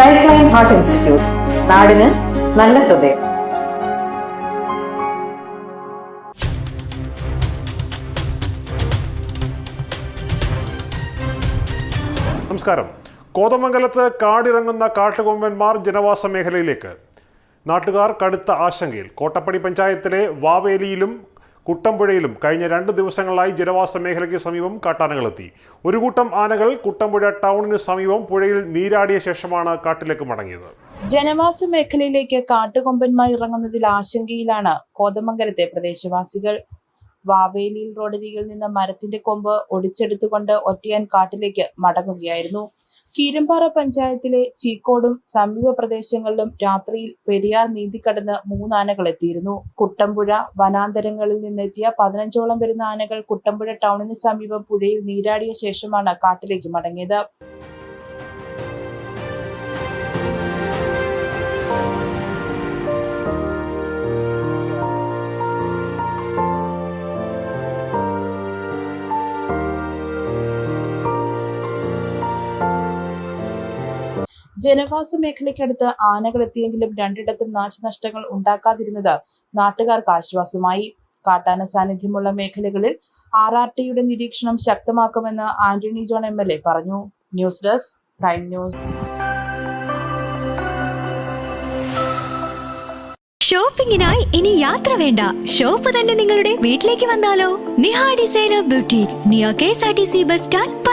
Life line heart institute നാടിന് നല്ല ഹൃദയം. നമസ്കാരം. കോതമംഗലത്ത് കാടിറങ്ങുന്ന കാട്ടുകൊമ്പന്മാർ ജനവാസ മേഖലയിലേക്ക്. നാട്ടുകാർ കടുത്ത ആശങ്കയിൽ കോട്ടപ്പടി പഞ്ചായത്തിലെ വാവേലിയിലും കുട്ടമ്പുഴയിലും കഴിഞ്ഞ രണ്ട് ദിവസങ്ങളായി ജനവാസ മേഖലയ്ക്ക് സമീപം കാട്ടാനകളെത്തി. ഒരു കൂട്ടം ആനകൾ കുട്ടമ്പുഴ ടൗണിന് സമീപം പുഴയിൽ നീരാടിയ ശേഷമാണ് കാട്ടിലേക്ക് മടങ്ങിയത്. ജനവാസ മേഖലയിലേക്ക് കാട്ടുകൊമ്പന്മാർ ഇറങ്ങുന്നതിൽ ആശങ്കയിലാണ് കോതമംഗലത്തെ പ്രദേശവാസികൾ. വാവേലിയിൽ റോഡരികിൽ നിന്ന് മരത്തിന്റെ കൊമ്പ് ഒടിച്ചെടുത്തുകൊണ്ട് ഒറ്റയാൻ കാട്ടിലേക്ക് മടങ്ങുകയായിരുന്നു. കീരമ്പാറ പഞ്ചായത്തിലെ ചീക്കോടും സമീപ പ്രദേശങ്ങളിലും രാത്രിയിൽ പെരിയാർ നീന്തിക്കടന്ന് മൂന്നാനകൾ എത്തിയിരുന്നു. കുട്ടമ്പുഴ വനാന്തരങ്ങളിൽ നിന്നെത്തിയ പതിനഞ്ചോളം വരുന്ന ആനകൾ കുട്ടമ്പുഴ ടൗണിന് സമീപം പുഴയിൽ നീരാടിയ ശേഷമാണ് കാട്ടിലേക്ക് മടങ്ങിയത്. ജനവാസ മേഖലയ്ക്കടുത്ത് ആനകൾ എത്തിയെങ്കിലും രണ്ടിടത്തും നാശനഷ്ടങ്ങൾ ഉണ്ടാക്കാതിരുന്നത് നാട്ടുകാർക്ക് ആശ്വാസമായി. കാട്ടാന സാന്നിധ്യമുള്ള മേഖലകളിൽ ആർ ആർ ടിയുടെ നിരീക്ഷണം ശക്തമാക്കുമെന്ന് Antony John M L A പറഞ്ഞു. News desk prime news. ഷോപ്പിംഗിനായി ഇനി യാത്ര വേണ്ട. ഷോപ്പ് തന്നെ നിങ്ങളുടെ വീട്ടിലേക്ക് വന്നാലോ? Niha designer beauty near K S R T C bus stand